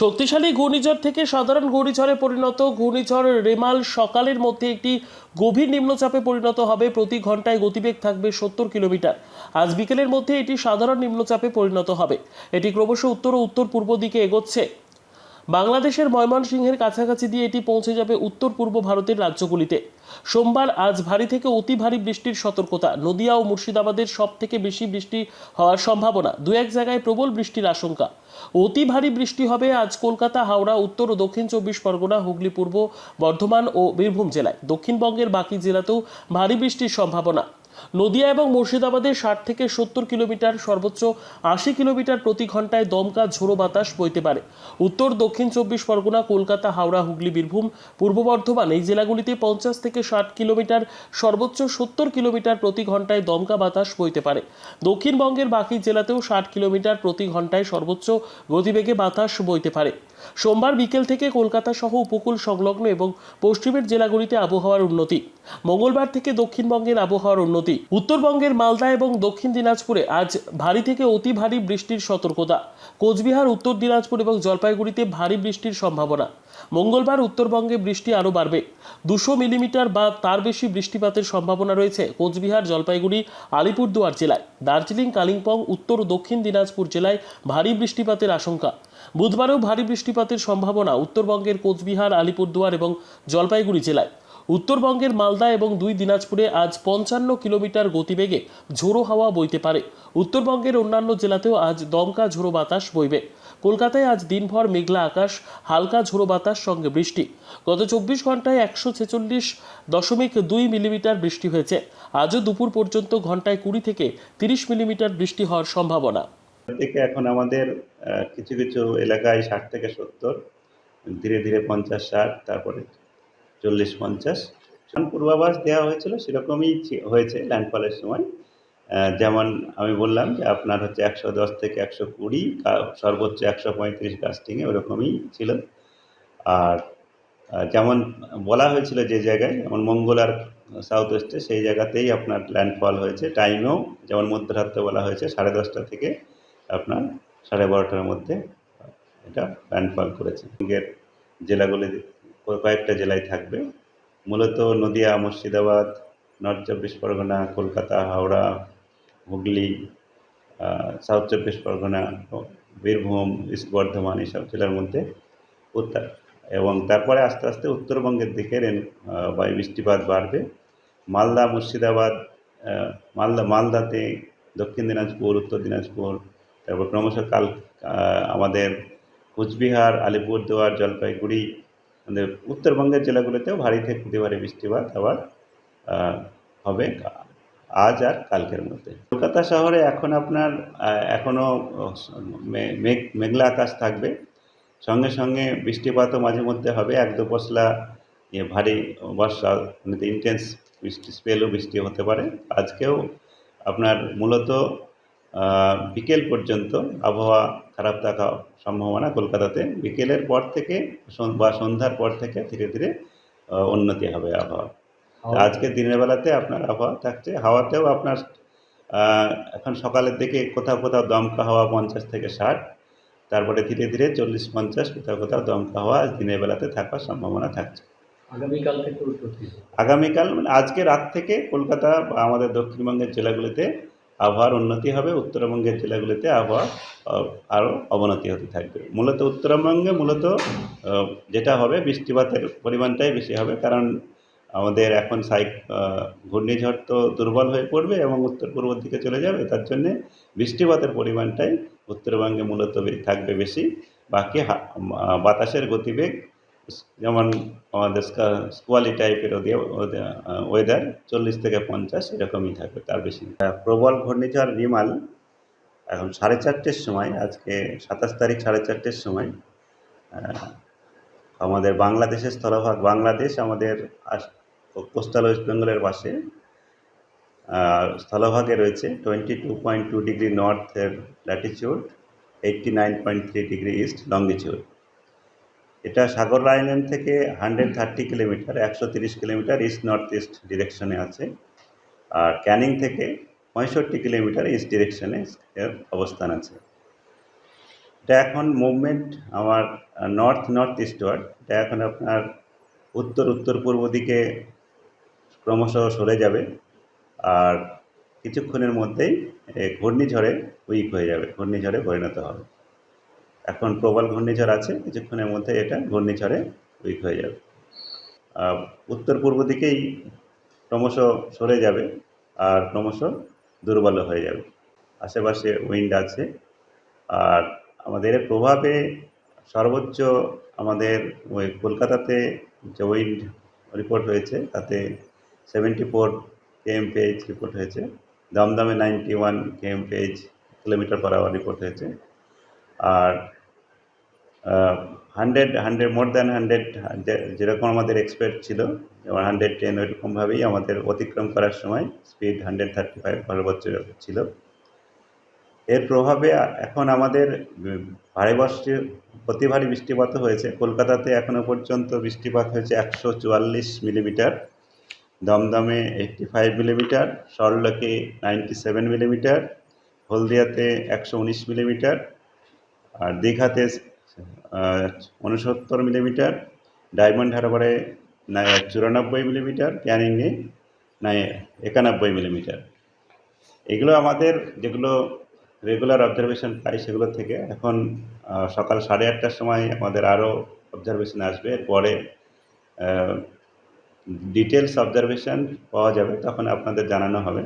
শক্তিশালী ঘূর্ণিঝড় থেকে সাধারণ ঘূর্ণিঝড়ে পরিণত ঘূর্ণিঝড় রেমাল সকালের মধ্যে একটি গভীর নিম্নচাপে পরিণত হবে। প্রতি ঘন্টায় গতিবেগ থাকবে সত্তর কিলোমিটার। আজ বিকেলের মধ্যে এটি সাধারণ নিম্নচাপে পরিণত হবে। এটি ক্রমশ উত্তর ও উত্তর পূর্ব দিকে এগোচ্ছে। বাংলাদেশের ময়মনসিংহের কাছাকাছি দিয়ে এটি পৌঁছে যাবে উত্তর পূর্ব ভারতের রাজ্যগুলিতে। সোমবার আজ ভারী থেকে অতি ভারী বৃষ্টির সতর্কতা, নদিয়া ও মুর্শিদাবাদের সব থেকে বেশি বৃষ্টি হওয়ার সম্ভাবনা দু এক জায়গায় প্রবল বৃষ্টির আশঙ্কা। অতি ভারী বৃষ্টি হবে আজ কলকাতা, হাওড়া, উত্তর ও দক্ষিণ চব্বিশ পরগনা, হুগলি, পূর্ব বর্ধমান ও বীরভূম জেলায়। দক্ষিণবঙ্গের বাকি জেলাতেও ভারী বৃষ্টির সম্ভাবনা। নদিয়া এবং মুর্শিদাবাদে ষাট থেকে সত্তর কিলোমিটার, সর্বোচ্চ আশি কিলোমিটার প্রতি ঘন্টায় দমকা ঝোড়ো বাতাস বইতে পারে। উত্তর, দক্ষিণ চব্বিশ পরগনা, কলকাতা, হাওড়া, হুগলি, বীরভূম, পূর্ব বর্ধমান এই জেলাগুলিতে পঞ্চাশ থেকে ষাট কিলোমিটার, সর্বোচ্চ সত্তর কিলোমিটার প্রতি ঘন্টায় দমকা বাতাস বইতে পারে। দক্ষিণবঙ্গের বাকি জেলাতেও ষাট কিলোমিটার প্রতি ঘন্টায় সর্বোচ্চ গতিবেগে বাতাস বইতে পারে। সোমবার বিকেল থেকে কলকাতা সহ উপকূল সংলগ্ন এবং পশ্চিমের জেলাগুলিতে আবহাওয়ার উন্নতি। মঙ্গলবার থেকে দক্ষিণবঙ্গের আবহাওয়ার উন্নতি। উত্তরবঙ্গের মালদা এবং দক্ষিণ দিনাজপুরে আজ ভারী থেকে অতি ভারী বৃষ্টির সতর্কতা। কোচবিহার, উত্তর দিনাজপুর এবং জলপাইগুড়িতে ভারী বৃষ্টির সম্ভাবনা। মঙ্গলবার উত্তরবঙ্গে বৃষ্টি আরও বাড়বে। দুশো মিলিমিটার বা তার বেশি বৃষ্টিপাতের সম্ভাবনা রয়েছে কোচবিহার, জলপাইগুড়ি, আলিপুরদুয়ার জেলায়। দার্জিলিং, কালিম্পং, উত্তর ও দক্ষিণ দিনাজপুর জেলায় ভারী বৃষ্টিপাতের আশঙ্কা। বুধবারেও ভারী বৃষ্টিপাতের সম্ভাবনা উত্তরবঙ্গের কোচবিহার, আলিপুরদুয়ার এবং জলপাইগুড়ি জেলায়। উত্তরবঙ্গের মালদা এবং দুই দিনাজপুরে আজ পঞ্চান্ন কিলোমিটার গতিবেগে ঝোড়ো হাওয়া বইতে পারে। উত্তরবঙ্গের অন্যান্য জেলাতেও আজ দমকা ঝোড়ো বাতাস বইবে। কলকাতায় আজ দিনভর মেঘলা আকাশ, হালকা ঝোড়ো বাতাস, সঙ্গে বৃষ্টি। গত চব্বিশ ঘন্টায় একশো ছেচল্লিশ দশমিক দুই মিলিমিটার বৃষ্টি হয়েছে। আজও দুপুর পর্যন্ত ঘন্টায় কুড়ি থেকে তিরিশ মিলিমিটার বৃষ্টি হওয়ার সম্ভাবনা। থেকে এখন আমাদের কিছু কিছু এলাকায় ষাট থেকে সত্তর, ধীরে ধীরে পঞ্চাশ, ষাট, তারপরে চল্লিশ, পঞ্চাশ। পূর্বাভাস দেওয়া হয়েছিল সেরকমই হয়েছে ল্যান্ডফলের সময়। যেমন আমি বললাম যে আপনার হচ্ছে একশো দশ থেকে একশো কুড়ি সর্বোচ্চ একশো পঁয়ত্রিশ কাস্টিংয়ে ওরকমই ছিল। আর যেমন বলা হয়েছিল যে জায়গায়, যেমন মঙ্গলার সাউথ ওয়েস্টে সেই জায়গাতেই আপনার ল্যান্ডফল হয়েছে। টাইমেও যেমন মধ্যরাত্রে বলা হয়েছে, সাড়ে দশটা থেকে আপনার সাড়ে বারোটার মধ্যে এটা ল্যান্ডফল করেছে। এর জেলাগুলি কয়েকটা জেলায় থাকবে। মূলত নদিয়া, মুর্শিদাবাদ, নর্থ চব্বিশ পরগনা, কলকাতা, হাওড়া, হুগলি সাউথ চব্বিশ পরগনা, বীরভূম, ইস্ট বর্ধমান এইসব জেলার মধ্যে উত্তর এবং তারপরে আস্তে আস্তে উত্তরবঙ্গের দিকে রেন বায়ু বৃষ্টিপাত বাড়বে। মালদা, মুর্শিদাবাদ মালদা, মালদাতে দক্ষিণ দিনাজপুর, উত্তর দিনাজপুর তারপর ক্রমশ কাল আমাদের কুচবিহার, আলিপুরদুয়ার, জলপাইগুড়ি, আমাদের উত্তরবঙ্গের জেলাগুলোতেও ভারী থেকে অতি ভারী বৃষ্টিপাত আবার হবে আজ আর কালকের মধ্যে। কলকাতা শহরে এখন আপনার এখনও মেঘ মেঘলা আকাশ থাকবে। সঙ্গে সঙ্গে বৃষ্টিপাতও মাঝে মধ্যে হবে। এক দু পশলা ইয়ে ভারী বর্ষা মানে ইন্টেন্স বৃষ্টি স্পেলও বৃষ্টি হতে পারে। আজকেও আপনার মূলত বিকেল পর্যন্ত আবহাওয়া খারাপ থাকা সম্ভাবনা কলকাতাতে। বিকেলের পর থেকে বা সন্ধ্যার পর থেকে ধীরে ধীরে উন্নতি হবে আবহাওয়া আজকে দিনের বেলাতে আপনার আবহাওয়া থাকছে। হাওয়াতেও আপনার এখন সকালের দিকে কোথাও কোথাও দমকা হাওয়া পঞ্চাশ থেকে ষাট তারপরে ধীরে ধীরে চল্লিশ পঞ্চাশ কোথাও কোথাও দমকা হাওয়া আজ দিনের বেলাতে থাকার সম্ভাবনা থাকছে। আগামীকাল থেকে আগামীকাল মানে আজকে রাত থেকে কলকাতা বা আমাদের দক্ষিণবঙ্গের জেলাগুলিতে আবহাওয়ার উন্নতি হবে, উত্তরবঙ্গের জেলাগুলিতে আবহাওয়া আরও অবনতি হতে থাকবে। মূলত উত্তরবঙ্গে মূলত যেটা হবে বৃষ্টিপাতের পরিমাণটাই বেশি হবে, কারণ আমাদের এখন সাইক ঘূর্ণিঝড় তো দুর্বল হয়ে পড়বে এবং উত্তর পূর্ব দিকে চলে যাবে, তার জন্যে বৃষ্টিপাতের পরিমাণটাই উত্তরবঙ্গে মূলত থাকবে বেশি। বাকি বাতাসের গতিবেগ যেমন আমাদের স্কা- স্কোয়ালি টাইপের ওয়েদার চল্লিশ থেকে পঞ্চাশ এরকমই থাকবে, তার বেশি। প্রবল ঘূর্ণিঝড় রিমাল এখন সাড়ে চারটের সময়, আজকে সাতাশ তারিখ সাড়ে চারটের সময়। আমাদের বাংলাদেশের স্থলভাগ বাংলাদেশ, আমাদের কোস্টাল ওয়েস্ট বেঙ্গলের পাশে। স্থলভাগে রয়েছে twenty two point two degree নর্থের latitude eighty nine point three degree east longitude এটা সাগর আইল্যান্ড থেকে হান্ড্রেড থার্টি কিলোমিটার, একশো তিরিশ কিলোমিটার ইস্ট নর্থ ইস্ট ডিরেকশনে আছে। আর ক্যানিং থেকে পঁয়ষট্টি কিলোমিটার ইস্ট ডিরেকশনে এর অবস্থান আছে। এটা এখন মুভমেন্ট আমার নর্থ নর্থ ইস্টওয়ার্ড এটা এখন আপনার উত্তর উত্তর পূর্ব দিকে ক্রমশ সরে যাবে। আর কিছুক্ষণের মধ্যেই ঘূর্ণিঝড়ে উইক হয়ে যাবে, ঘূর্ণিঝড়ে পরিণত হবে। এখন প্রবল ঘূর্ণিঝড় আছে, কিছুক্ষণের মধ্যে এটা ঘূর্ণিঝড়ে উইক হয়ে যাবে। উত্তর পূর্ব দিকেই ক্রমশ সরে যাবে আর ক্রমশ দুর্বল হয়ে যাবে। আশেপাশে উইন্ড আছে। আর আমাদের প্রভাবে সর্বোচ্চ আমাদের ওই কলকাতাতে যে উইন্ড রিপোর্ট হয়েছে, তাতে সেভেন্টি ফোর কেএমপিএইচ রিপোর্ট হয়েছে। দমদমে ninety one KMPH kilometre per hour report হয়েছে। আর hundred hundred more than hundred যেরকম আমাদের এক্সপেক্ট ছিল, যেমন হান্ড্রেড টেন ওইরকমভাবেই আমাদের অতিক্রম করার সময় স্পিড হান্ড্রেড থার্টি ফাইভ সর্বোচ্চ ছিল। এর প্রভাবে এখন আমাদের ভারী বৃষ্টি অতি ভারী বৃষ্টিপাত হয়েছে। কলকাতাতে এখনও পর্যন্ত বৃষ্টিপাত হয়েছে একশো চুয়াল্লিশ মিলিমিটার। দমদমে এইটটি ফাইভ মিলিমিটার, সরলকে নাইনটি সেভেন মিলিমিটার, হলদিয়াতে একশো উনিশ মিলিমিটার আর দীঘাতে উনসত্তর মিলিমিটার, ডায়মন্ড হারবারে চুরানব্বই মিলিমিটার, ক্যানিংয়ে নাই, একানব্বই মিলিমিটার। এগুলো আমাদের যেগুলো রেগুলার অবজারভেশন পাই সেগুলো থেকে এখন সকাল সাড়ে আটটার সময় আমাদের আরও অবজারভেশন আসবে। পরে ডিটেলস অবজারভেশন পাওয়া যাবে, তখন আপনাদের জানানো হবে।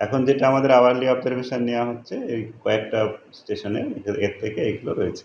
এখন যেটা আমাদের আওয়ারলি অবজারভেশন নেওয়া হচ্ছে এই কয়েকটা স্টেশনে এর থেকে এগুলো রয়েছে।